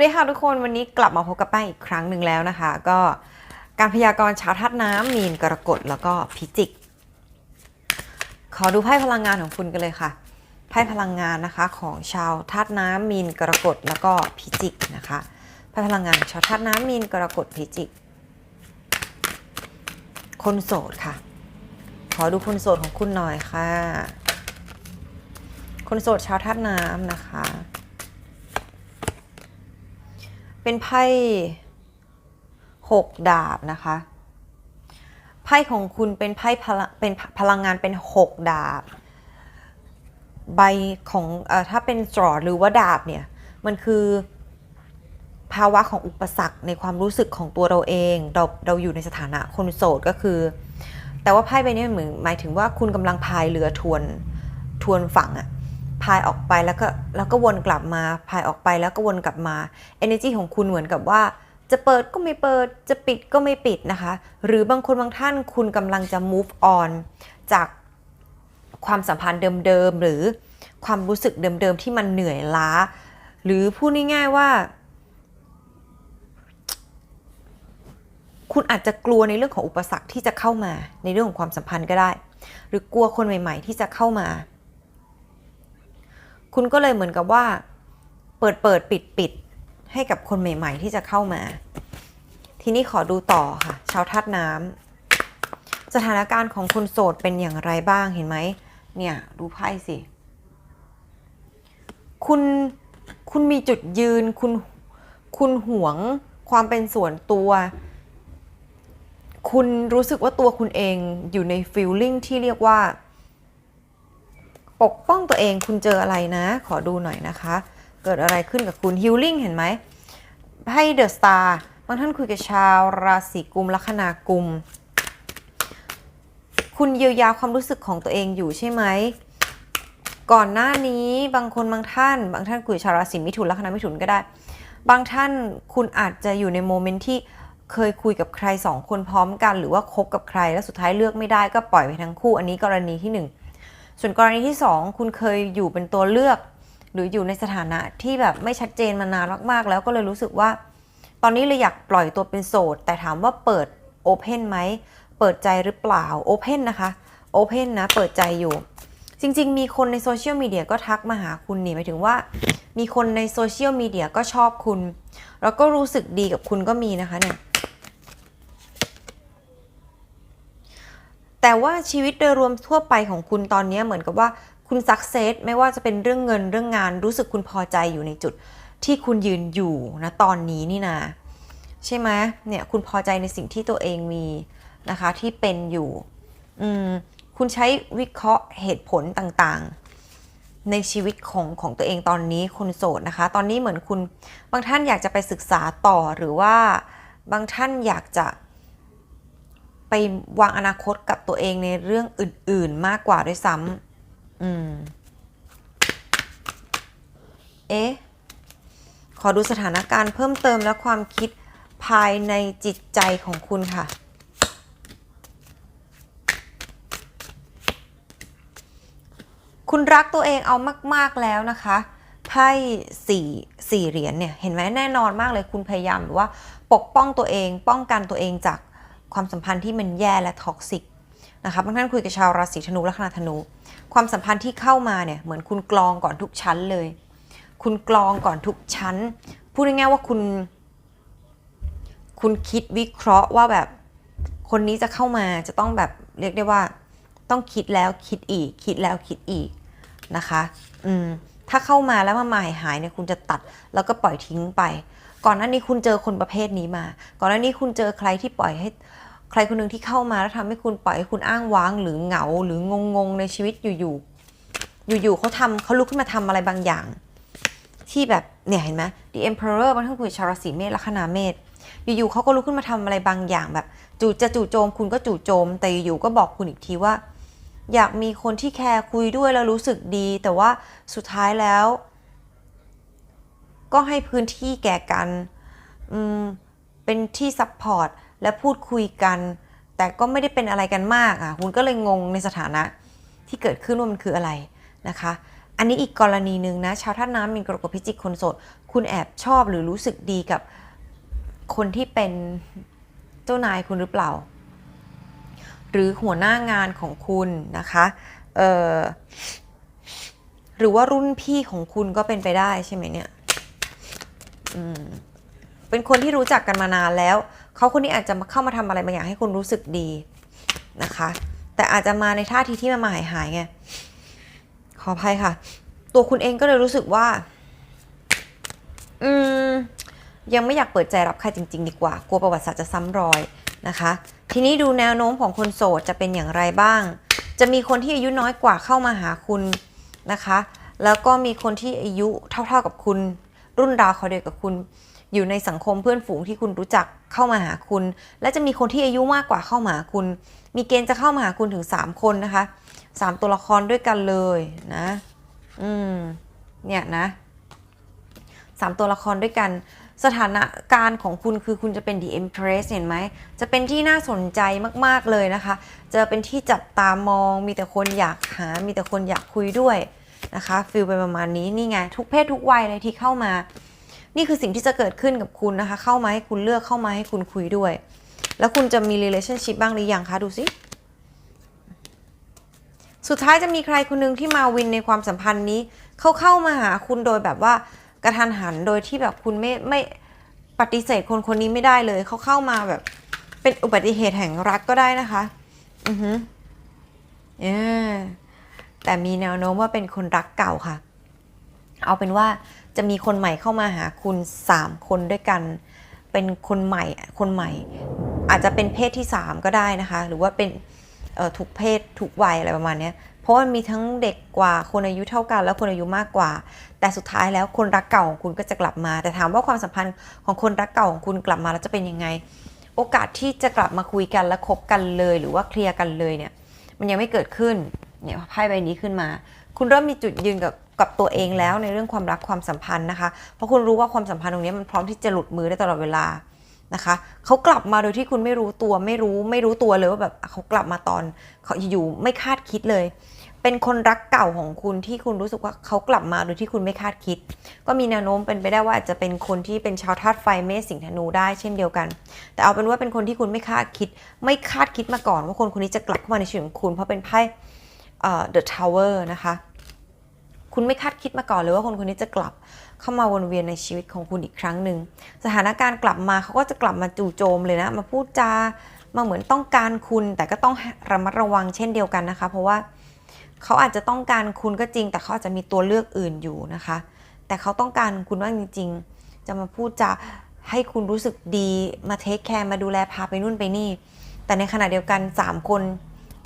วัสดีค่ะทุกคนวันนี้กลับมาพบกับแป้งอีกครั้งหนึ่งแล้วนะคะ ก็การพยากรณ์ชาวธาตุน้ำมีนกรกฎแล้วก็พิจิก ขอดูไพ่พลังงานของคุณกันเลยค่ะไพ่พลังงานนะคะของชาวธาตุน้ำมีนกรกฎแล้วก็พิจิกนะคะไพ่พลังงานชาวธาตุน้ำมีนกรกฎพิจิก คนโสดค่ะ ขอดูคนโสดของคุณหน่อยค่ะ คนโสดชาวธาตุน้ำนะคะ เป็นไพ่หกดาบนะคะ ไพ่ของคุณเป็นไพ่พลังเป็นพลังงานเป็นหกดาบ ใบของอถ้าเป็นจอดหรือว่าดาบเนี่ย มันคือภาวะของอุปสรรคในความรู้สึกของตัวเราเอง เราเราอยู่ในสถานะคนโสดก็คือ แต่ว่าไพ่ใบนี้เหมือนหมายถึงว่าคุณกำลังพายเรือทวนทวนฝั่งอะ พายออกไปแล้วก็แล้วก็วนกลับมาพายออกไปแล้วก็วนกลับมา energy ของคุณเหมือนกับว่า จะเปิดก็ไม่เปิดจะปิดก็ไม่ปิดนะคะ หรือบางคนบางท่านคุณกำลังจะ move on จากความสัมพันธ์เดิมๆหรือความรู้สึกเดิมๆที่มันเหนื่อยล้า หรือพูดง่ายๆว่า คุณอาจจะกลัวในเรื่องของอุปสรรคที่จะเข้ามาในเรื่องของความสัมพันธ์ก็ได้ หรือกลัวคนใหม่ ๆ ที่จะเข้ามา คุณก็เลยเหมือนกับว่า เปิดเปิดปิดปิดให้กับคนใหม่ ๆ ที่จะเข้ามา ทีนี้ขอดูต่อค่ะ ชาวธาตุน้ำสถานการณ์ของคนโสดเป็นอย่างไรบ้างเห็นไหมเนี่ย ดูไพ่สิ คุณคุณมีจุดยืน คุณคุณหวงความเป็นส่วนตัว คุณรู้สึกว่าตัวคุณเองอยู่ในฟีลลิ่งที่เรียกว่า ปกป้องตัวเองคุณเจออะไรนะ ขอดูหน่อยนะคะ เกิดอะไรขึ้นกับคุณฮิลลิ่งเห็นไหมไพ่เดอะสตาร์บางท่านคุยกับชาวราศีกุมลัคนากุม คุณเยียวยาความรู้สึกของตัวเองอยู่ใช่ไหมก่อนหน้านี้บางคนบางท่าน บางท่านคุยชาวราศีมิถุนลัคนามิถุนก็ได้ บางท่านคุณอาจจะอยู่ในโมเมนต์ที่เคยคุยกับใครสองคนพร้อมกัน หรือว่าคบกับใครแล้วสุดท้ายเลือกไม่ได้ก็ปล่อยไปทั้งคู่ อันนี้กรณีที่หนึ่ง ส่วนกรณีที่ 2 คุณเคยอยู่เป็นตัวเลือก หรืออยู่ในสถานะที่แบบไม่ชัดเจนมานานมากๆ แล้วก็เลยรู้สึกว่า ตอนนี้เลยอยากปล่อยตัวเป็นโสด แต่ถามว่าเปิดโอเพนไหม เปิดใจหรือเปล่าโอเพนนะคะโอเพนนะ เปิดใจอยู่ จริง ๆ มีคนในโซเชียลมีเดียก็ทักมาหาคุณนี่หมายถึงว่า มีคนในโซเชียลมีเดียก็ชอบคุณ แล้วก็รู้สึกดีกับคุณก็มีนะคะเนี่ย แต่ว่าชีวิตโดยรวมทั่วไปของคุณตอนนี้เหมือนกับว่าคุณสักเซสไม่ว่าจะเป็นเรื่องเงินเรื่องงานรู้สึกคุณพอใจอยู่ในจุดที่คุณยืนอยู่นะตอนนี้นี่นะใช่ไหมเนี่ยคุณพอใจในสิ่งที่ตัวเองมีนะคะที่เป็นอยู่อืมคุณใช้วิเคราะห์เหตุผลต่างๆ ในชีวิตของของตัวเองตอนนี้คนโสดนะคะ ตอนนี้เหมือนคุณบางท่านอยากจะไปศึกษาต่อหรือว่าบางท่านอยากจะ ไปวางอนาคตกับตัวเองในเรื่องอื่น ๆ มากกว่าด้วยซ้ำอืม เอ๊ะ ขอดูสถานการณ์เพิ่มเติมและความคิดภายในจิตใจของคุณค่ะ คุณรักตัวเองเอามาก ๆ แล้วนะคะไพ่สี่สี่เหรียญเนี่ย เห็นไหมแน่นอนมากเลยคุณพยายามแบบว่าปกป้องตัวเอง ป้องกันตัวเองจาก ความสัมพันธ์ที่มันแย่และท็อกซิกนะคะบางท่านคุยกับชาวราศีธนูลัคนาธนู ความสัมพันธ์ที่เข้ามาเนี่ยเหมือนคุณกรองก่อนทุกชั้นเลย คุณกรองก่อนทุกชั้น พูดง่ายๆว่าคุณ คุณคิดวิเคราะห์ว่าแบบคนนี้จะเข้ามาจะต้องแบบเรียกได้ว่า ต้องคิดแล้วคิดอีก คิดแล้วคิดอีกนะคะ อืมถ้าเข้ามาแล้วมาหมายหายเนี่ยคุณจะตัดแล้วก็ปล่อยทิ้งไป ก่อนหน้านี้คุณเจอคนประเภทนี้มา ก่อนหน้านี้คุณเจอใครที่ปล่อยให้ใครคนหนึ่งที่เข้ามาแล้วทำให้คุณปล่อยให้คุณอ้างว้างหรือเหงาหรืองงงๆในชีวิตอยู่ๆอยู่ๆเขาทำเขาลุกขึ้นมาทำอะไรบางอย่าง ที่แบบเนี่ยเห็นไหม The Emperor บางท่านคุยชาวราศีเมษลัคนาเมษอยู่ๆเขาก็ลุกขึ้นมาทำอะไรบางอย่างแบบ จู่จะจู่โจมคุณก็จู่โจม แต่อยู่ๆก็บอกคุณอีกทีว่า อยากมีคนที่แคร์คุยด้วยแล้วรู้สึกดี แต่ว่าสุดท้ายแล้ว ก็ให้พื้นที่แก่กันเป็นที่ซัพพอร์ตและพูดคุยกัน แต่ก็ไม่ได้เป็นอะไรกันมากอะคุณก็เลยงงในสถานะที่เกิดขึ้นว่ามันคืออะไรนะคะ อันนี้อีกกรณีหนึ่งนะชาวท่าน้ำมีกรกฎพิจิกคนโสด คุณแอบชอบหรือรู้สึกดีกับคนที่เป็นเจ้านายคุณหรือเปล่า หรือหัวหน้างานของคุณนะคะหรือว่ารุ่นพี่ของคุณก็เป็นไปได้ใช่ไหมเนี่ย เป็นคนที่รู้จักกันมานานแล้ว เขาคนนี้อาจจะมาเข้ามาทำอะไรบางอย่างให้คุณรู้สึกดีนะคะ แต่อาจจะมาในท่าทีที่มันมาหายหายไง ขออภัยค่ะ ตัวคุณเองก็เลยรู้สึกว่า อืม ยังไม่อยากเปิดใจรับใครจริง ๆ ดีกว่า กลัวประวัติศาสตร์จะซ้ำรอยนะคะ ทีนี้ดูแนวโน้มของคนโสดจะเป็นอย่างไรบ้าง จะมีคนที่อายุน้อยกว่าเข้ามาหาคุณนะคะ แล้วก็มีคนที่อายุเท่า ๆกับคุณ รุ่นราวเขาเดียวกับคุณ อยู่ในสังคมเพื่อนฝูงที่คุณรู้จักเข้ามาหาคุณ และจะมีคนที่อายุมากกว่าเข้ามาหาคุณ มีเกณฑ์จะเข้ามาหาคุณถึง 3 คนนะคะ 3 ตัวละครด้วยกันเลยนะอืมเนี่ยนะสามตัวละครด้วยกัน สถานะการของคุณคือคุณจะเป็น The Empress เห็นไหม จะเป็นที่น่าสนใจมาก ๆ เลยนะคะ จะเป็นที่จับตามอง มีแต่คนอยากหา มีแต่คนอยากคุยด้วย นะคะฟิลเป็นประมาณนี้นี่ไงทุกเพศทุกวัยเลยที่เข้ามา นี่คือสิ่งที่จะเกิดขึ้นกับคุณนะคะ เข้ามาให้คุณเลือกเข้ามาให้คุณคุยด้วย แล้วคุณจะมี relationship บ้างหรือยังคะดูสิสุดท้ายจะมีใครคนหนึงที่มาวินในความสัมพันธ์นี้เขาเข้ามาหาคุณโดยแบบว่ากระทันหันโดยที่แบบคุณไม่ไม่ปฏิเสธคนคนนี้ไม่ได้เลยเขาเข้ามาแบบ เป็นอุบัติเหตุแห่งรักก็ได้นะคะ อือฮึเออ แต่มีแนวโน้มว่าเป็นคนรักเก่าค่ะ เอาเป็นว่าจะมีคนใหม่เข้ามาหาคุณ 3 คนด้วยกัน เป็นคนใหม่คนใหม่ อาจจะเป็นเพศที่ 3 ก็ได้นะคะ หรือว่าเป็นเอ่อทุกเพศทุกวัยอะไรประมาณนี้เพราะว่ามีทั้งเด็กกว่าคนอายุเท่ากัน แล้วคนอายุมากกว่า แต่สุดท้ายแล้วคนรักเก่าของคุณก็จะกลับมา แต่ถามว่าความสัมพันธ์ของคนรักเก่าของคุณกลับมาแล้วจะเป็นยังไง โอกาสที่จะกลับมาคุยกันและคบกันเลย หรือว่าเคลียร์กันเลยเนี่ยมันยังไม่เกิดขึ้น เนี่ยไพ่ใบนี้ขึ้นมา คุณเริ่มมีจุดยืนกับกับตัวเองแล้วในเรื่องความรักความสัมพันธ์นะคะ เพราะคุณรู้ว่าความสัมพันธ์ตรงนี้มันพร้อมที่จะหลุดมือได้ตลอดเวลานะคะเขากลับมาโดยที่คุณไม่รู้ตัวไม่รู้ไม่รู้ตัวเลยว่าแบบเขากลับมาตอนเขาอยู่ไม่คาดคิดเลย เป็นคนรักเก่าของคุณที่คุณรู้สึกว่าเขากลับมาโดยที่คุณไม่คาดคิด ก็มีแนวโน้มเป็นไปได้ว่าอาจจะเป็นคนที่เป็นชาวธาตุไฟเมษสิงห์ธนูได้เช่นเดียวกัน แต่เอาเป็นว่าเป็นคนที่คุณไม่คาดคิด ไม่คาดคิดมาก่อน ว่าคนคนนี้จะกลับเข้ามาในชีวิตของคุณเพราะเป็นไพ่ The Tower นะคะ คุณไม่คาดคิดมาก่อนเลยว่าคนคนนี้จะกลับเข้ามาวนเวียนในชีวิตของคุณอีกครั้งหนึ่ง สถานการณ์กลับมาเขาก็จะกลับมาจู่โจมเลยนะ มาพูดจา มาเหมือนต้องการคุณ แต่ก็ต้องระมัดระวังเช่นเดียวกันนะคะ เพราะว่าเขาอาจจะต้องการคุณก็จริง แต่เขาอาจจะมีตัวเลือกอื่นอยู่นะคะ แต่เขาต้องการคุณว่าจริง ๆ จะมาพูดจาให้คุณรู้สึกดี มาเทคแคร์ มาดูแลพาไปนู่นไปนี่ แต่ในขณะเดียวกัน 3 คน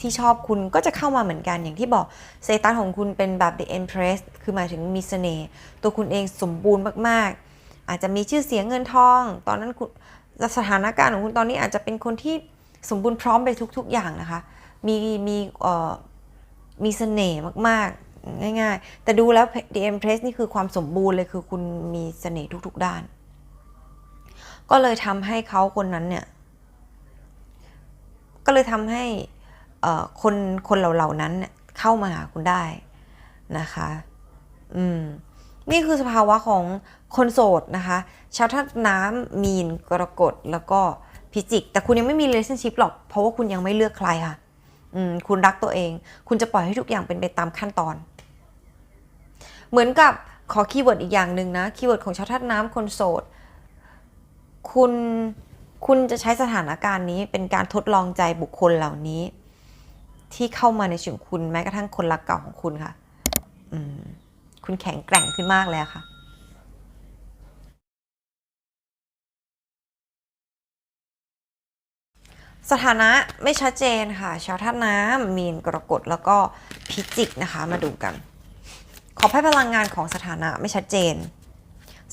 ที่ชอบคุณก็จะเข้ามาเหมือนกันอย่างที่บอกเซตัสของคุณเป็นแบบ The Empress คือหมายถึงมีเสน่ห์ตัวคุณเองสมบูรณ์มากๆ อาจจะมีชื่อเสียงเงินทอง ตอนนั้นคุณสถานการณ์ของคุณตอนนี้อาจจะเป็นคนที่สมบูรณ์พร้อมไปทุก ๆ อย่างนะคะ มีมีเอ่อมีเสน่ห์มากๆ ง่าย ๆ แต่ดูแล้ว The Empress นี่คือความสมบูรณ์เลยคือคุณมีเสน่ห์ทุก ๆ ด้าน ก็เลยทำให้เขาคนนั้นเนี่ย ก็เลยทำให้ คนคนเหล่านั้นเนี่ยเข้ามาหาคุณได้นะคะ อืม นี่คือสภาวะของคนโสดนะคะ ชาวธาตุน้ำมีนกรกฎแล้วก็พิจิก แต่คุณยังไม่มี relationship หรอก เพราะว่าคุณยังไม่เลือกใครค่ะ อืม คุณรักตัวเอง คุณจะปล่อยให้ทุกอย่างเป็นไปตามขั้นตอน เหมือนกับขอคีย์เวิร์ดอีกอย่างหนึ่งนะ คีย์เวิร์ดของชาวธาตุน้ำคนโสด คุณ คุณจะใช้สถานการณ์นี้เป็นการทดลองใจบุคคลเหล่านี้ ที่เข้ามาในชีวิตของคุณแม้กระทั่งคนรักเก่าของคุณค่ะคุณแข็งแกร่งขึ้นมากเลยอะค่ะสถานะไม่ชัดเจนค่ะ ชาวธาตุน้ำมีนกรกฎแล้วก็พิจิกนะคะ มาดูกัน ขอให้พลังงานของสถานะไม่ชัดเจน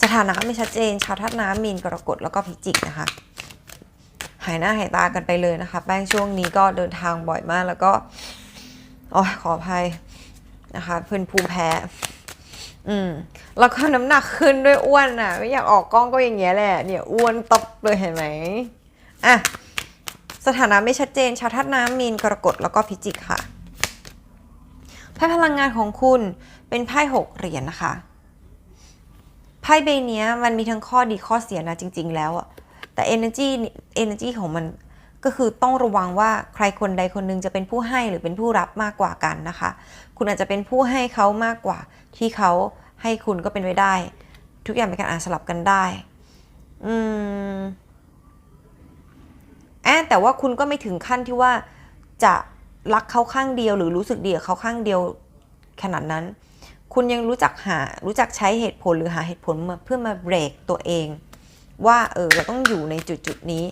สถานะไม่ชัดเจน ชาวธาตุน้ำมีนกรกฎแล้วก็พิจิกนะคะ หายหน้าหายตากันไปเลยนะคะ แป้งช่วงนี้ก็เดินทางบ่อยมากแล้วก็อ้ยขออภัยนะคะเพื่อนภูมิแพ้ อืม แล้วก็น้ำหนักขึ้นด้วยอ้วนอะ ไม่อยากออกกล้องก็อย่างเงี้ยแหละ เนี่ยอ้วนตบเลยเห็นไหมอะ สถานะไม่ชัดเจน ชาวธาตุน้ำมีนกรกฎแล้วก็พิจิกค่ะ ไพ่พลังงานของคุณเป็นไพ่หกเหรียญนะคะ ไพ่พ่ใบเนี้ยมันมีทั้งข้อดีข้อเสียนะจริง ๆ แล้วอะ แต่ energy energy ของมันก็คือต้องระวังว่าใครคนใดคนหนึงจะเป็นผู้ให้หรือเป็นผู้รับมากกว่ากันนะคะ คุณอาจจะเป็นผู้ให้เขามากกว่า ที่เขาให้คุณก็เป็นไปได้ ทุกอย่างเป็นการอ่านสลับกันได้อืมแอแต่ว่าคุณก็ไม่ถึงขั้นที่ว่าจะรักเขาข้างเดียว หรือรู้สึกดีกับเขาข้างเดียวขนาดนั้น คุณยังรู้จักหารู้จักใช้เหตุผลหรือหาเหตุผลมาเพื่อมาเบรกตัวเอง ว่าเออเราต้องอยู่ในจุดจุดนี้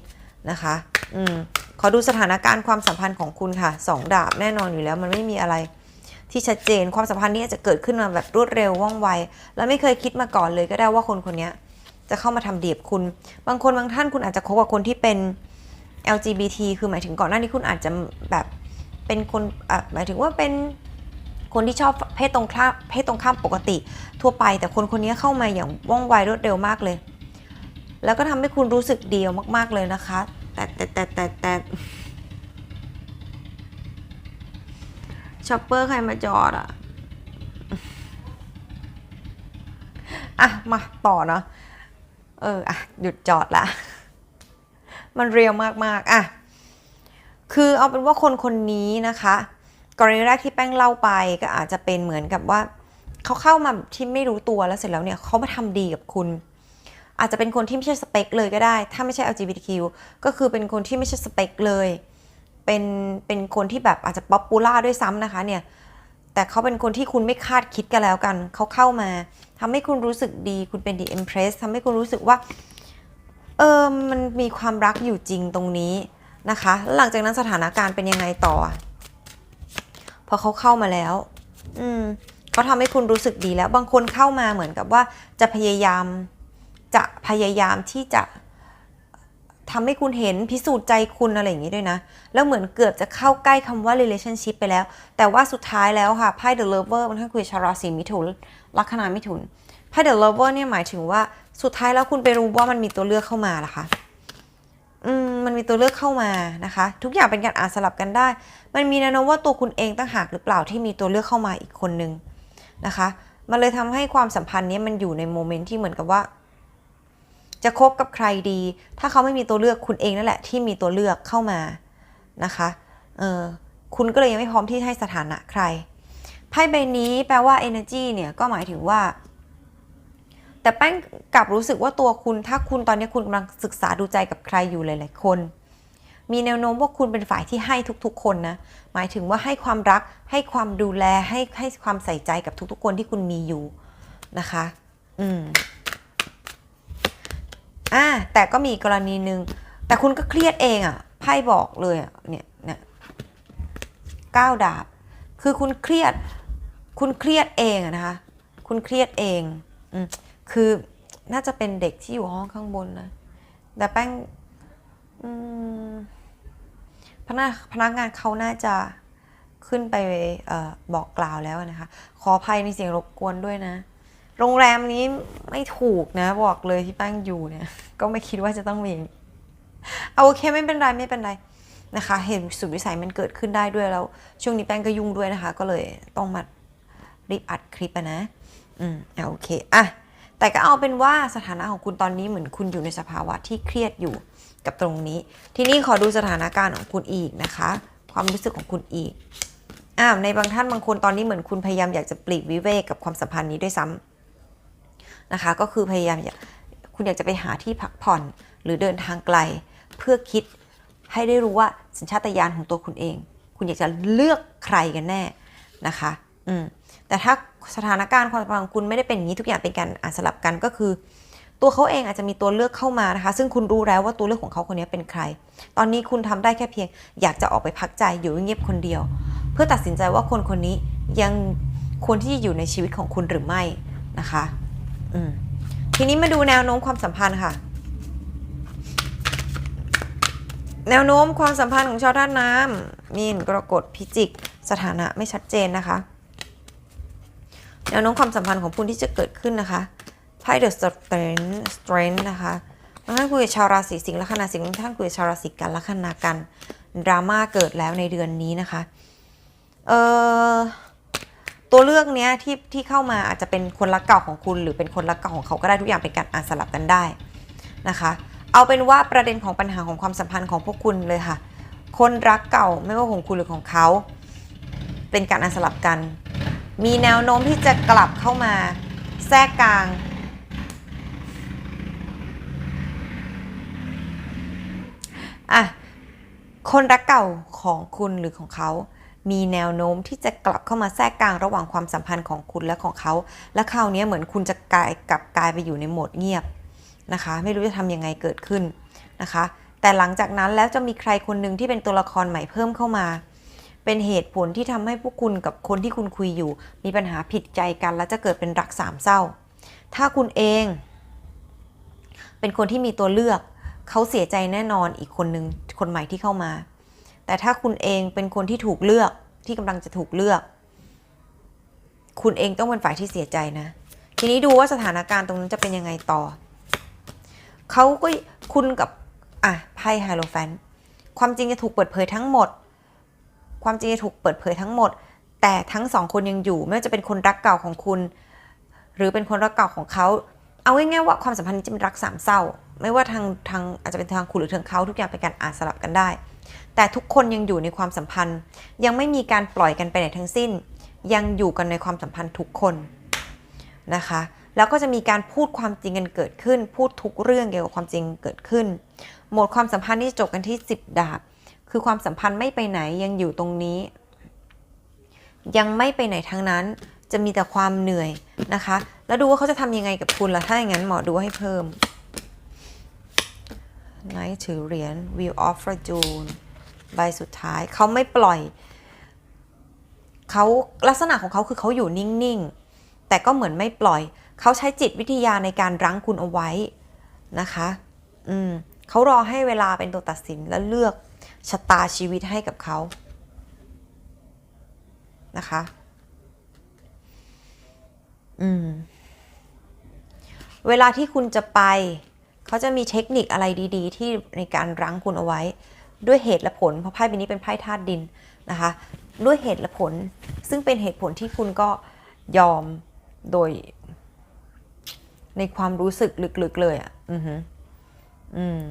นะคะอืมขอดูสถานการณ์ความสัมพันธ์ของคุณค่ะสองดาบแน่นอนอยู่แล้วมันไม่มีอะไรที่ชัดเจนความสัมพันธ์นี้จะเกิดขึ้นมาแบบรวดเร็วว่องไว แล้วไม่เคยคิดมาก่อนเลยก็ได้ว่าคนคนนี้จะเข้ามาทำเดียบคุณ บางคนบางท่านคุณอาจจะคบกับคนที่เป็น LGBT คือหมายถึงก่อนหน้านี้คุณอาจจะแบบเป็นคนอะหมายถึงว่าเป็นคนที่ชอบเพศตรงข้ามเพศตรงข้ามปกติทั่วไป แต่คนคนนี้เข้ามาอย่างว่องไวรวดเร็วมากเลย แล้วก็ทำให้คุณรู้สึกเดียวมากๆเลยนะคะ แต่แต่แต่แต่แต่ชอปเปอร์ใครมาจอดอะอะ มาต่อเนาะเอออะหยุดจอดละ มันเรียวมากๆอะคือเอาเป็นว่าคนคนนี้นะคะ กรณีแรกที่แป้งเล่าไปก็อาจจะเป็นเหมือนกับว่า เขาเข้ามาที่ไม่รู้ตัวแล้วเสร็จแล้วเนี่ยเขามาทำดีกับคุณ อาจจะเป็นคนที่ไม่ใช่สเปคเลยก็ได้ ถ้าไม่ใช่ LGBTQ ก็คือเป็นคนที่ไม่ใช่สเปคเลย เป็นเป็นคนที่แบบอาจจะป๊อปปูล่าด้วยซ้ำนะคะเนี่ยแต่เขาเป็นคนที่คุณไม่คาดคิดกันแล้วกัน เขาเข้ามาทำให้คุณรู้สึกดีคุณเป็น The Empress ทำให้คุณรู้สึกว่าเออมันมีความรักอยู่จริงตรงนี้นะคะแล้วหลังจากนั้นสถานการณ์เป็นยังไงต่อ พอเขาเข้ามาแล้ว อืมเขาทำให้คุณรู้สึกดีแล้ว บางคนเข้ามาเหมือนกับว่าจะพยายาม จะพยายามที่จะทำให้คุณเห็นพิสูจน์ใจคุณอะไรอย่างนี้ด้วยนะ แล้วเหมือนเกือบจะเข้าใกล้คำว่า relationship ไปแล้ว แต่ว่าสุดท้ายแล้วค่ะไพ่ the lover มันก็คือชาวราศีมิถุนลัคนามิถุนไพ่ the lover เนี่ยหมายถึงว่าสุดท้ายแล้วคุณไปรู้ว่ามันมีตัวเลือกเข้ามาล่ะคะอืมมันมีตัวเลือกเข้ามานะคะ ทุกอย่างเป็นการอ่านสลับกันได้ มันมีแนวโน้มว่าตัวคุณเองตั้งหากหรือเปล่าที่มีตัวเลือกเข้ามาอีกคนนึงนะคะ มันเลยทำให้ความสัมพันธ์เนี้ยมันอยู่ในโมเมนต์ที่เหมือนกับว่า จะคบกับใครดี ถ้าเขาไม่มีตัวเลือกคุณเองนั่นแหละที่มีตัวเลือกเข้ามานะคะเออคุณก็เลยยังไม่พร้อมที่ให้สถานะใครไพ่ใบนี้แปลว่า energy เนี่ยก็หมายถึงว่า แต่แป้งกลับรู้สึกว่าตัวคุณ ถ้าคุณตอนนี้คุณกำลังศึกษาดูใจกับใครอยู่หลายๆคน มีแนวโน้มว่าคุณเป็นฝ่ายที่ให้ทุกๆ คนนะหมายถึงว่าให้ความรักให้ความดูแลให้ให้ความใส่ใจกับทุกๆ คนที่คุณมีอยู่นะคะ อืม อ่าแต่ก็มีกรณีหนึ่งแต่คุณก็เครียดเองอะ่ะไพ่บอกเลยเนี่ยเนี่ยก้าวดาบ คือคุณเครียด คุณเครียดเองนะคะ คุณเครียดเองอคือน่าจะเป็นเด็กที่อยู่ห้องข้างบนนะแต่แป้งพนักพนักงานเขาน่าจะขึ้นไปออบอกกล่าวแล้วนะคะ ขออภัยในเสียงรบกวนด้วยนะ โรงแรมนี้ไม่ถูกนะ บอกเลยที่แป้งอยู่เนี่ย ก็ไม่คิดว่าจะต้องมีเอาโอเคไม่เป็นไรไม่เป็นไรนะคะ เหตุสุดวิสัยมันเกิดขึ้นได้ด้วยแล้ว ช่วงนี้แป้งก็ยุ่งด้วยนะคะ ก็เลยต้องมารีบอัดคลิปะนะ อืมเอะโอเคอะแต่ก็เอาเป็นว่าสถานะของคุณตอนนี้เหมือนคุณอยู่ในสภาวะที่เครียดอยู่กับตรงนี้ ทีนี้ขอดูสถานการณ์ของคุณอีกนะคะ ความรู้สึกของคุณอีกอ่าในบางท่านบางคนตอนนี้เหมือนคุณพยายามอยากจะปลีกวิเวกกับความสัมพันธ์นี้ด้วยซ้ำ นะคะ ก็คือพยายามอยากคุณอยากจะไปหาที่พักผ่อนหรือเดินทางไกล เพื่อคิดให้ได้รู้ว่าสัญชาตญาณของตัวคุณเอง คุณอยากจะเลือกใครกันแน่นะคะ อืมแต่ถ้าสถานการณ์ความสัมพันธ์ของคุณไม่ได้เป็นอย่างนี้ทุกอย่างเป็นการอ่านสลับกันก็คือ ตัวเขาเองอาจจะมีตัวเลือกเข้ามานะคะ ซึ่งคุณรู้แล้วว่าตัวเลือกของเขาคนนี้เป็นใคร ตอนนี้คุณทำได้แค่เพียง อยากจะออกไปพักใจอยู่เงียบคนเดียว เพื่อตัดสินใจว่าคนคนนี้ยังควรที่จะอยู่ในชีวิตของคุณหรือไม่นะคะ ทีนี้มาดูแนวโน้มความสัมพันธ์ค่ะ แนวโน้มความสัมพันธ์ของชาวธาตุน้ำมีนกรกฎพิจิก สถานะไม่ชัดเจนนะคะ แนวโน้มความสัมพันธ์ของคุณที่จะเกิดขึ้นนะคะไพ่ The Strength Strength นะคะบางท่านคุยกับชาวราศีสิงห์ลัคนาสิงห์ท่านคุยกับชาวราศีกันลัคนากันดราม่าเกิดแล้วในเดือนนี้นะคะ เออ ตัวเลือกเนี้ยที่ที่เข้ามาอาจจะเป็นคนรักเก่าของคุณ หรือเป็นคนรักเก่าของเขาก็ได้ทุกอย่างเป็นการอ่านสลับกันได้นะคะ เอาเป็นว่าประเด็นของปัญหาของความสัมพันธ์ของพวกคุณเลยค่ะ คนรักเก่าไม่ว่าของคุณหรือของเขา เป็นการอ่านสลับกัน มีแนวโน้มที่จะกลับเข้ามาแทรกกลางอะคนรักเก่าของคุณหรือของเขา มีแนวโน้มที่จะกลับเข้ามาแทรกกลางระหว่างความสัมพันธ์ของคุณและของเขา และคราวนี้เหมือนคุณจะกลายกลับกลายไปอยู่ในโหมดเงียบนะคะ ไม่รู้จะทำยังไงเกิดขึ้นนะคะ แต่หลังจากนั้นแล้วจะมีใครคนหนึ่งที่เป็นตัวละครใหม่เพิ่มเข้ามา เป็นเหตุผลที่ทำให้พวกคุณกับคนที่คุณคุยอยู่ มีปัญหาผิดใจกัน และจะเกิดเป็นรักสามเศร้า ถ้าคุณเอง เป็นคนที่มีตัวเลือกเขาเสียใจแน่นอนอีกคนหนึ่งคนใหม่ที่เข้ามา แต่ถ้าคุณเองเป็นคนที่ถูกเลือกที่กำลังจะถูกเลือก คุณเองต้องเป็นฝ่ายที่เสียใจนะ ทีนี้ดูว่าสถานการณ์ตรงนั้นจะเป็นยังไงต่อ เขาก็คุณกับอะไพ่ไฮโลแฟนความจริงจะถูกเปิดเผยทั้งหมด ความจริงจะถูกเปิดเผยทั้งหมด แต่ทั้งสองคนยังอยู่ ไม่ว่าจะเป็นคนรักเก่าของคุณ หรือเป็นคนรักเก่าของเขาเอาง่ายๆว่าความสัมพันธ์นี้จะเป็นรักสามเศร้า ไม่ว่าทางทางอาจจะเป็นทางคุณหรือทางเขาทุกอย่างเป็นการอ่านสลับกันได้ แต่ทุกคนยังอยู่ในความสัมพันธ์ ยังไม่มีการปล่อยกันไปไหนทั้งสิ้น ยังอยู่กันในความสัมพันธ์ทุกคนนะคะ แล้วก็จะมีการพูดความจริงกันเกิดขึ้น พูดทุกเรื่องเกี่ยวกับความจริงเกิดขึ้น หมดความสัมพันธ์ที่จบกันที่ 10 ดาบ คือความสัมพันธ์ไม่ไปไหนยังอยู่ตรงนี้ ยังไม่ไปไหนทั้งนั้น จะมีแต่ความเหนื่อยนะคะ แล้วดูว่าเขาจะทำยังไงกับคุณล่ะถ้าอย่างนั้นหมอดูให้เพิ่ม ไนท์ถือเหรียญ Wheel of Fortune ใบสุดท้ายเขาไม่ปล่อยเขาลักษณะของเขาคือเขาอยู่นิ่งๆ แต่ก็เหมือนไม่ปล่อย เขาใช้จิตวิทยาในการรั้งคุณเอาไว้นะคะ อืมเขารอให้เวลาเป็นตัวตัดสินและเลือกชะตาชีวิตให้กับเขานะคะ อืม เวลาที่คุณจะไป เขาจะมีเทคนิคอะไรดี ๆ ที่ในการรั้งคุณเอาไว้ ด้วยเหตุและผล เพราะไพ่ใบนี้เป็นไพ่ธาตุดินนะคะ ด้วยเหตุและผล ซึ่งเป็นเหตุผลที่คุณก็ยอมโดย ในความรู้สึกลึกๆเลยอะ อือหืออืม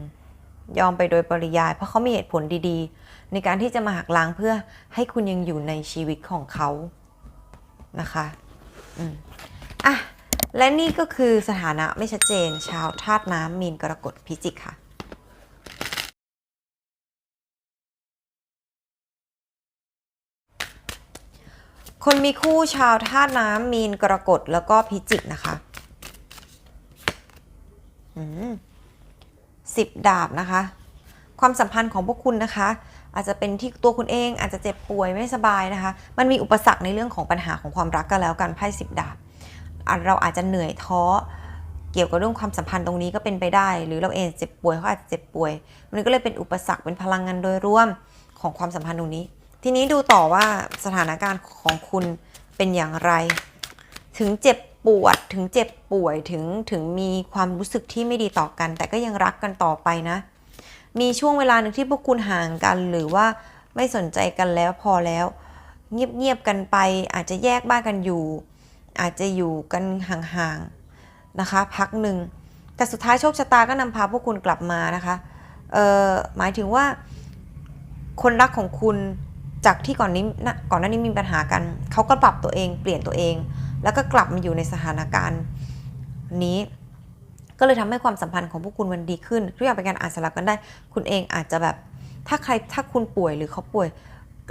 ยอมไปโดยปริยาย เพราะเขามีเหตุผลดีๆ ในการที่จะมาหักล้างเพื่อให้คุณยังอยู่ในชีวิตของเขานะคะ อืมอะ และนี่ก็คือสถานะไม่ชัดเจน ชาวธาตุน้ำมีนกรกฎพิจิกค่ะ คนมีคู่ชาวธาตุน้ำมีนกรกฎแล้วก็พิจิกนะคะสิบดาบนะคะ ความสัมพันธ์ของพวกคุณนะคะ อาจจะเป็นที่ตัวคุณเองอาจจะเจ็บป่วยไม่สบายนะคะ มันมีอุปสรรคในเรื่องของปัญหาของความรักกันแล้วกันไพ่สิบดาบ เราอาจจะเหนื่อยท้อเกี่ยวกับเรื่องความสัมพันธ์ตรงนี้ก็เป็นไปได้ หรือเราเองเจ็บป่วยเขาอาจจะเจ็บป่วย มันก็เลยเป็นอุปสรรคเป็นพลังงานโดยรวมของความสัมพันธ์ตรงนี้ ทีนี้ดูต่อว่าสถานการณ์ของคุณเป็นอย่างไร ถึงเจ็บปวดถึงเจ็บป่วยถึงถึงมีความรู้สึกที่ไม่ดีต่อกัน แต่ก็ยังรักกันต่อไปนะ มีช่วงเวลาหนึ่งที่พวกคุณห่างกันหรือว่าไม่สนใจกันแล้วพอแล้ว เงียบๆกันไปอาจจะแยกบ้านกันอยู่ อาจจะอยู่กันห่างๆนะคะ พักหนึ่ง แต่สุดท้ายโชคชะตาก็นำพาพวกคุณกลับมานะคะเอ่อหมายถึงว่าคนรักของคุณจากที่ก่อนนี้นะก่อนหน้านี้มีปัญหากัน เขาก็ปรับตัวเองเปลี่ยนตัวเอง แล้วก็กลับมาอยู่ในสถานการณ์นี้ ก็เลยทำให้ความสัมพันธ์ของพวกคุณมันดีขึ้นทุกอย่างเป็นการอ่านสลับกันได้ คุณเองอาจจะแบบ ถ้าใครถ้าคุณป่วยหรือเขาป่วย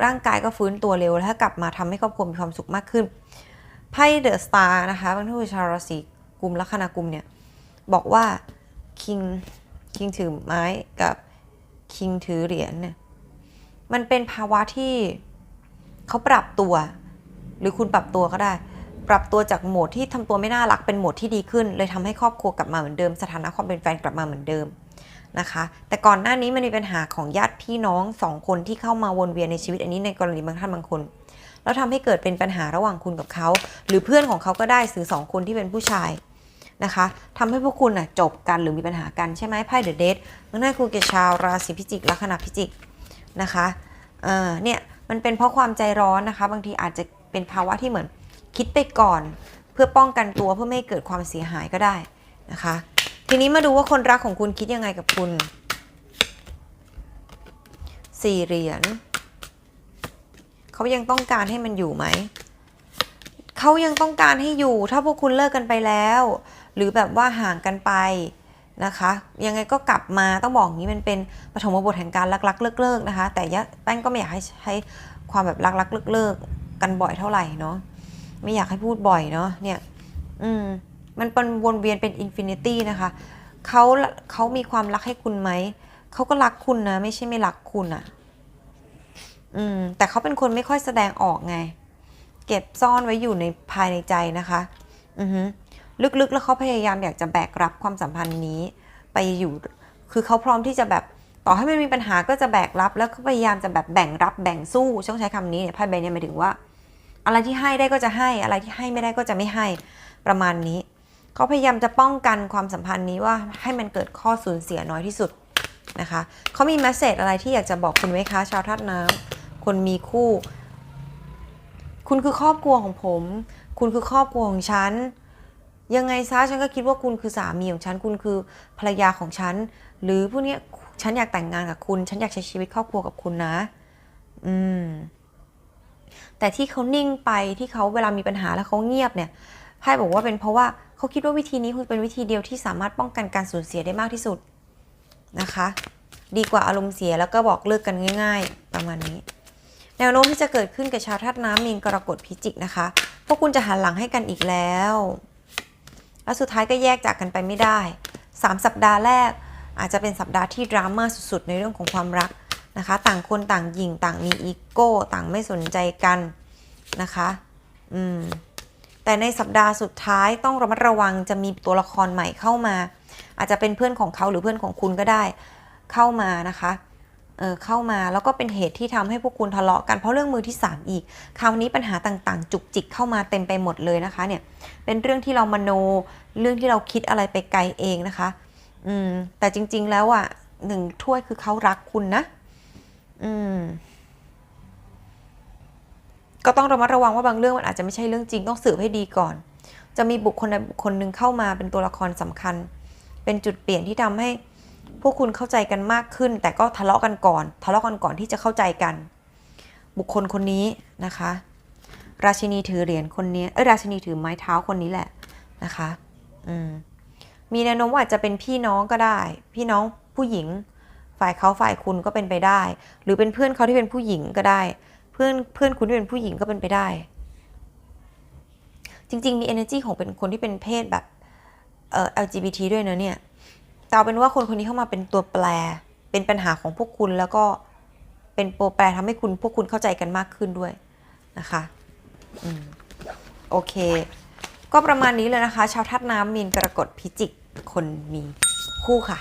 ร่างกายก็ฟื้นตัวเร็วแล้วถ้ากลับมาทำให้ครอบครัวมีความสุขมากขึ้น ไพ่เดอะสตาร์นะคะบางท่านชาวราศีกุมลัคนากุมเนี่ย บอกว่าคิงคิงถือไม้กับคิงถือเหรียญเนี่ยมันเป็นภาวะที่เขาปรับตัว หรือคุณปรับตัวก็ได้ ปรับตัวจากโหมดที่ทำตัวไม่น่ารักเป็นโหมดที่ดีขึ้น เลยทำให้ครอบครัวกลับมาเหมือนเดิม สถานะความเป็นแฟนกลับมาเหมือนเดิมนะคะ แต่ก่อนหน้านี้มันมีปัญหาของญาติพี่น้องสองคนที่เข้ามาวนเวียนในชีวิตอันนี้ในกรณีบางท่านบางคน แล้วทำให้เกิดเป็นปัญหาระหว่างคุณกับเขา หรือเพื่อนของเขาก็ได้สื่อสองคนที่เป็นผู้ชายนะคะทำให้พวกคุณน่ะจบกันหรือมีปัญหากันใช่ไหมไพ่เดอะเดทมันน่าคุณเกชาวราศีพิจิกลัคนาพิจิกนะคะเออเนี่ยมันเป็นเพราะความใจร้อนนะคะ บางทีอาจจะเป็นภาวะที่เหมือนคิดไปก่อน เพื่อป้องกันตัวเพื่อไม่ให้เกิดความเสียหายก็ได้นะคะ ทีนี้มาดูว่าคนรักของคุณคิดยังไงกับคุณสี่เหรียญ เขายังต้องการให้มันอยู่ไหม เขายังต้องการให้อยู่ ถ้าพวกคุณเลิกกันไปแล้ว หรือแบบว่าห่างกันไปนะคะ ยังไงก็กลับมาต้องบอกอย่างนี้มันเป็นปฐมบทแห่งการรักๆเลิกๆนะคะ แต่ยะแป้งก็ไม่อยากให้ใช้ความแบบรักๆเลิกๆกันบ่อยเท่าไหร่เนาะไม่อยากให้พูดบ่อยเนาะเนี่ยอืมมันเป็นวนเวียนเป็นอินฟินิตี้นะคะเขาเขามีความรักให้คุณไหม เขาก็รักคุณนะ ไม่ใช่ไม่รักคุณอะ อืมแต่เขาเป็นคนไม่ค่อยแสดงออกไง เก็บซ่อนไว้อยู่ในภายในใจนะคะ อือฮึลึกๆ แล้วเขาพยายามอยากจะแบกรับความสัมพันธ์นี้ ไปอยู่ คือเขาพร้อมที่จะแบบต่อให้มันมีปัญหาก็จะแบกรับ แล้วก็พยายามจะแบบแบ่งรับแบ่งสู้ต้องใช้คำนี้เนี่ยไพ่ใบนี้หมายถึงว่า อะไรที่ให้ได้ก็จะให้อะไรที่ให้ไม่ได้ก็จะไม่ให้ประมาณนี้เขาพยายามจะป้องกันความสัมพันธ์นี้ว่าให้มันเกิดข้อสูญเสียน้อยที่สุดนะคะเขามีแมสเซจอะไรที่อยากจะบอกคุณไหมคะชาวธาตุน้ำ คนมีคู่ คุณคือครอบครัวของผม คุณคือครอบครัวของฉัน ยังไงซะฉันก็คิดว่าคุณคือสามีของฉัน คุณคือภรรยาของฉัน หรือผู้นี้ฉันอยากแต่งงานกับคุณ ฉันอยากใช้ชีวิตครอบครัวกับคุณนะ อืม แต่ที่เขานิ่งไปที่เขาเวลามีปัญหาแล้วเขาเงียบเนี่ยไพ่บอกว่าเป็นเพราะว่าเขาคิดว่าวิธีนี้คงเป็นวิธีเดียวที่สามารถป้องกันการสูญเสียได้มากที่สุดนะคะ ดีกว่าอารมณ์เสียแล้วก็บอกเลิกกันง่าย ๆ ประมาณนี้ แนวโน้มที่จะเกิดขึ้นกับชาวธาตุน้ำมีนกรกฎพิจิกนะคะ พวกคุณจะหันหลังให้กันอีกแล้ว แล้วสุดท้ายก็แยกจากกันไปไม่ได้ 3 สัปดาห์แรก อาจจะเป็นสัปดาห์ที่ดราม่าสุดๆ ในเรื่องของความรักนะคะ ต่างคนต่างหยิ่งต่างมีอีโก้ ต่างไม่สนใจกันนะคะ อืม แต่ในสัปดาห์สุดท้ายต้องระมัดระวังจะมีตัวละครใหม่เข้ามา อาจจะเป็นเพื่อนของเขาหรือเพื่อนของคุณก็ได้เข้ามานะคะ เเข้ามาแล้วก็เป็นเหตุที่ทำให้พวกคุณทะเลาะกันเพราะเรื่องมือที่ 3 อีก คราวนี้ปัญหาต่างๆ จุกจิกเข้ามาเต็มไปหมดเลยนะคะเนี่ยเป็นเรื่องที่เรามโนเรื่องที่เราคิดอะไรไปไกลเองนะคะอืมแต่จริง ๆแล้วอะหนึ่งถ้วยคือเขารักคุณนะอืมก็ต้องระมัดระวังว่าบางเรื่องมันอาจจะไม่ใช่เรื่องจริงต้องสืบให้ดีก่อน จะมีบุคคลใดบุคคลหนึ่งเข้ามาเป็นตัวละครสำคัญ เป็นจุดเปลี่ยนที่ทำให้ พวกคุณเข้าใจกันมากขึ้น แต่ก็ทะเลาะกันก่อน ทะเลาะกันก่อนที่จะเข้าใจกัน บุคคลคนนี้นะคะ ราชินีถือเหรียญคนนี้เอ้ยราชินีถือไม้เท้าคนนี้แหละนะคะอืมมีแนวโน้มว่าจจะเป็นพี่น้องก็ได้ พี่น้องผู้หญิง ฝ่ายเขาฝ่ายคุณก็เป็นไปได้ หรือเป็นเพื่อนเขาที่เป็นผู้หญิงก็ได้ เพื่อนเพื่อนคุณที่เป็นผู้หญิงก็เป็นไปได้ จริง ๆ มี energy ของเป็นคนที่เป็นเพศแบบเอ่อ LGBT ด้วยนะเนี่ย แต่เอาเป็นว่าคนคนนี้เข้ามาเป็นตัวแปร เป็นปัญหาของพวกคุณแล้วก็เป็นตัวแปรทำให้คุณพวกคุณเข้าใจกันมากขึ้นด้วยนะคะอืมโอเค ก็ประมาณนี้เลยนะคะ ชาวทัดน้ำมีนกรกฎพิจิกคนมีคู่ค่ะ